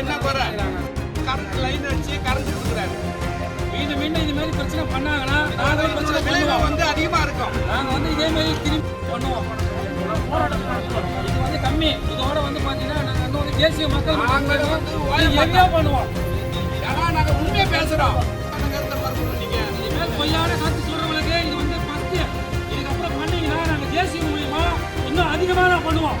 என்ன குறை? Current line அடிச்சு கரண்ட் கொடுக்குறாரு. மீண்டும் மீண்டும் இது மாதிரி பிரச்சனை பண்ணாங்கன்னா நாங்களும் பிரச்சனை விளைவு வந்து அதிகமாக இருக்கும். நாங்கள் வந்து இதே மாதிரி திரும்பி பண்ணுவோம். இது வந்து கம்மி. இதோட வந்து பார்த்தீங்கன்னா நாங்கள் வந்து தேசிய மக்கள் நாங்கள் வந்து என்ன பண்ணுவோம். ஏன்னா நாங்கள் உண்மையை பேசுகிறோம் நீங்கள் இனிமேல் பொய்யான கருத்து சொல்கிறவங்களுக்கு இது வந்து பத்து இதுக்கப்புறம் பண்ணீங்கன்னா நாங்கள் தேசிய மூலியமாக இன்னும் அதிகமாக பண்ணுவோம்.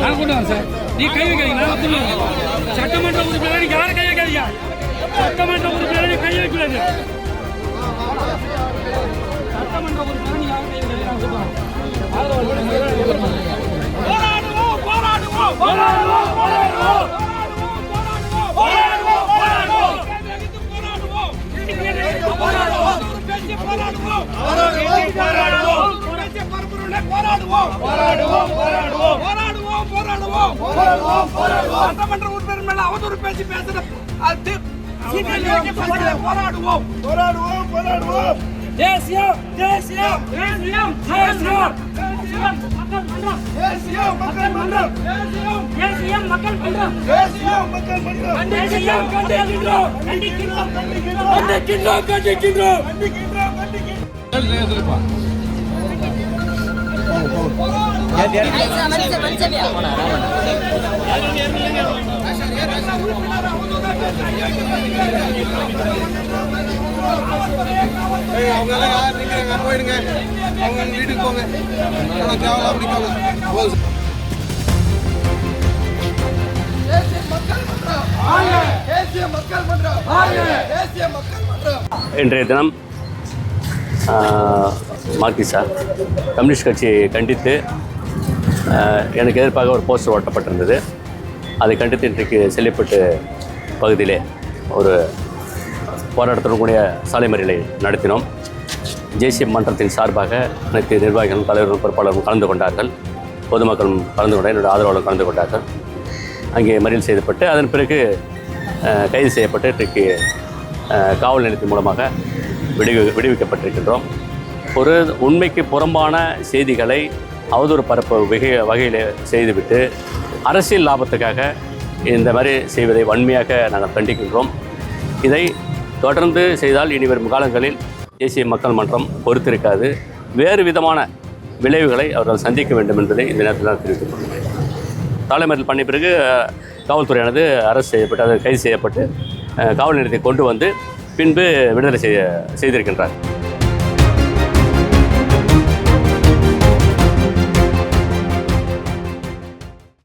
நான் கொண்டு வரேன் சார். நீ கை வைக்கிறீங்க நான் சொல்லுங்க சட்டமன்ற உறுப்பினர் நீங்க யாரும் கை வைக்காதீங்க. சட்டமன்ற உறுப்பினர் நீ கை வைக்கூடாது போராடுவோம் போராடுவோம் போராடுவோம். சட்டமன்ற உறுப்பினர் மேல அவதூறு பேசி பேசுற போராடுவோம். போராடுவோம் போராடுவோம் தேசியம் தேசியம் தேசியம் தேசியம். தேசியம் மக்கள் மன்றம். தேசியம் மக்கள் மன்றம். தேசியம் மக்கள் மன்றம். தேசியம் கண்டிக்கின்றோம் கண்டிக்கின்றோம். கண்டிக்கின்றோம் கண்டிக்கின்றோம். கண்டிக்கின்றோம் கண்டிக்கின்றோம். ஏய், அவங்கெல்லாம் யார் நிற்கிறாங்க போயிடுங்க அவங்க வீட்டுக்கு போங்க இன்றைய தினம் மார்க்சிஸ்டா கம்யூனிஸ்ட் கட்சியை கண்டித்து எனக்கு எதிர்ப்பாக ஒரு போஸ்டர் ஓட்டப்பட்டிருந்தது. அதை கண்டித்து இன்றைக்கு செல்லிப்பட்டு பகுதியிலே ஒரு போராட்டத்துடன் கூடிய சாலை மறியலை நடத்தினோம். தேசிய மன்றத்தின் சார்பாக அனைத்து நிர்வாகிகளும் தலைவர்களும் பொறுப்பாளர்களும் கலந்து கொண்டார்கள். பொதுமக்களும் கலந்து கொண்டார் என்னுடைய ஆதரவாளர் கலந்து கொண்டார்கள். அங்கே மறியல் செய்யப்பட்டு அதன் பிறகு கைது செய்யப்பட்டு இன்றைக்கு காவல் நிலையத்தின் மூலமாக விடுவி விடுவிக்கப்பட்டிருக்கின்றோம். ஒரு உண்மைக்கு புறம்பான செய்திகளை அவதூறு பரப்பு வகை வகையில் செய்துவிட்டு அரசியல் லாபத்துக்காக இந்த மாதிரி செய்வதை வன்மையாக நாங்கள் கண்டிக்கின்றோம். இதை தொடர்ந்து செய்தால் இனி வரும் காலங்களில் தேசிய மக்கள் மன்றம் பொறுத்திருக்காது. வேறு விதமான விளைவுகளை அவர்கள் சந்திக்க வேண்டும் என்பதை இந்த நேரத்தில் நான் தெரிவித்துக் கொள்கிறேன். தலைமறையில் பண்ண பிறகு காவல்துறையானது அரசு செய்யப்பட்டு அது கைது செய்யப்பட்டு காவல் நிலையத்தை கொண்டு வந்து பின்பு விடுதலை செய்ய செய்திருக்கின்றார்.